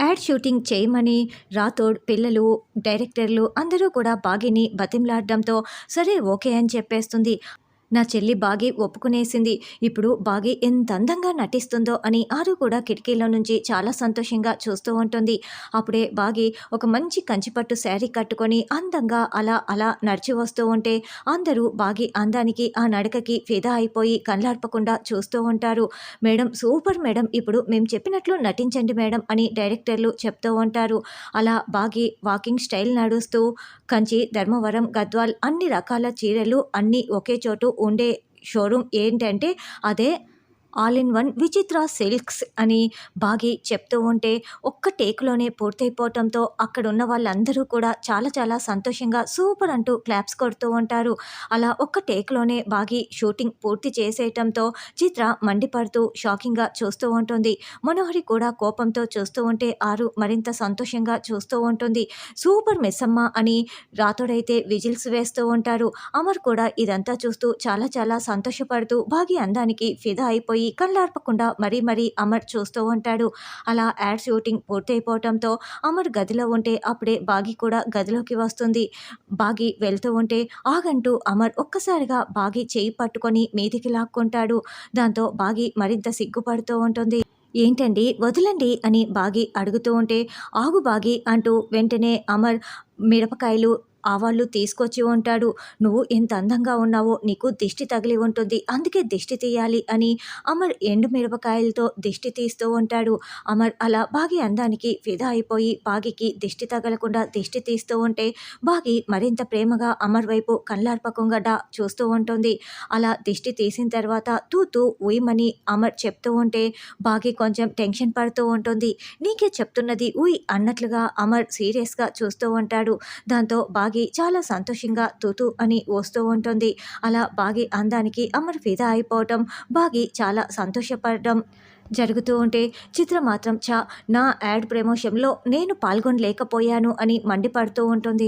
Ad shooting చేయమని రాథోడ్ పిల్లలు డైరెక్టర్లు అందరూ కూడా బాగిని బతిమలాడడంతో సరే ఓకే అని చెప్పేస్తుంది. నా చెల్లి బాగి ఒప్పుకునేసింది. ఇప్పుడు బాగి ఎంత అందంగా నటిస్తుందో అని ఆరు కూడా కిటికీలో నుంచి చాలా సంతోషంగా చూస్తూ ఉంటుంది. అప్పుడే బాగి ఒక మంచి కంచిపట్టు శారీ కట్టుకొని అందంగా అలా అలా నడిచి వస్తూ ఉంటే అందరూ బాగి అందానికి ఆ నడకకి ఫిదా అయిపోయి కళ్ళార్పకుండా చూస్తూ ఉంటారు. మేడం సూపర్ మేడం ఇప్పుడు మేము చెప్పినట్లు నటించండి మేడం అని డైరెక్టర్లు చెప్తూ ఉంటారు. అలా బాగి వాకింగ్ స్టైల్ నడుస్తూ కంచి ధర్మవరం గద్వాల్ అన్ని రకాల చీరలు అన్నీ ఒకే చోటు ఉండే షోరూమ్ ఏంటంటే అదే all in one Vichitra silks అని బాగి చెప్తూ ఉంటే ఒక్క టేక్లోనే పూర్తయిపోవటంతో అక్కడ ఉన్న వాళ్ళందరూ కూడా చాలా చాలా సంతోషంగా సూపర్ అంటూ క్లాప్స్ కొడుతూ ఉంటారు. అలా ఒక్క టేక్లోనే బాగి షూటింగ్ పూర్తి చేసేయటంతో చిత్ర మండిపడుతూ షాకింగ్గా చూస్తూ ఉంటుంది. మనోహరి కూడా కోపంతో చూస్తూ ఉంటే ఆరు మరింత సంతోషంగా చూస్తూ ఉంటుంది. సూపర్ మిస్సమ్మ అని రాతోడైతే విజిల్స్ వేస్తూ ఉంటారు. అమర్ కూడా ఇదంతా చూస్తూ చాలా చాలా సంతోషపడుతూ బాగి అందానికి ఫిదా అయిపోయి కళ్ళార్పకుండా మరీ మరీ అమర్ చూస్తూ ఉంటాడు. అలా యాడ్ షూటింగ్ పూర్తయిపోవటంతో అమర్ గదిలో ఉంటే అప్పుడే బాగి కూడా గదిలోకి వస్తుంది. బాగి వెళ్తూ ఉంటే ఆగంటూ అమర్ ఒక్కసారిగా బాగి చేయి పట్టుకొని మీదికి లాక్కుంటాడు. దాంతో బాగి మరింత సిగ్గుపడుతూ ఉంటుంది. ఏంటండి వదలండి అని బాగి అడుగుతూ ఉంటే ఆగు బాగి అంటూ వెంటనే అమర్ మిరపకాయలు ఆవాళ్ళు తీసుకొచ్చి ఉంటాడు. నువ్వు ఎంత అందంగా ఉన్నావో నీకు దిష్టి తగిలి ఉంటుంది. అందుకే దిష్టి తీయాలి అని అమర్ ఎండు మిరపకాయలతో దిష్టి తీస్తూ ఉంటాడు. అమర్ అలా బాగి అందానికి ఫిదా అయిపోయి బాగికి దిష్టి తగలకుండా దిష్టి తీస్తూ ఉంటే బాగి మరింత ప్రేమగా అమర్ వైపు కళ్ళార్పకంగా చూస్తూ ఉంటుంది. అలా దిష్టి తీసిన తర్వాత తూతూ ఉయ్యమని అమర్ చెప్తూ ఉంటే బాగి కొంచెం టెన్షన్ పడుతూ ఉంటుంది. నీకే చెప్తున్నది ఉయ్ అన్నట్లుగా అమర్ సీరియస్గా చూస్తూ ఉంటాడు. దాంతో బాగి చాలా సంతోషంగా తుతు అని వస్తూ ఉంటుంది. అలా బాగి అందానికి అమర్ ఫిదా అయిపోవటం బాగి చాలా సంతోషపడటం జరుగుతూ ఉంటే చిత్ర మాత్రం చా నా యాడ్ ప్రమోషన్లో నేను పాల్గొనలేకపోయాను అని మండిపడుతూ ఉంటుంది.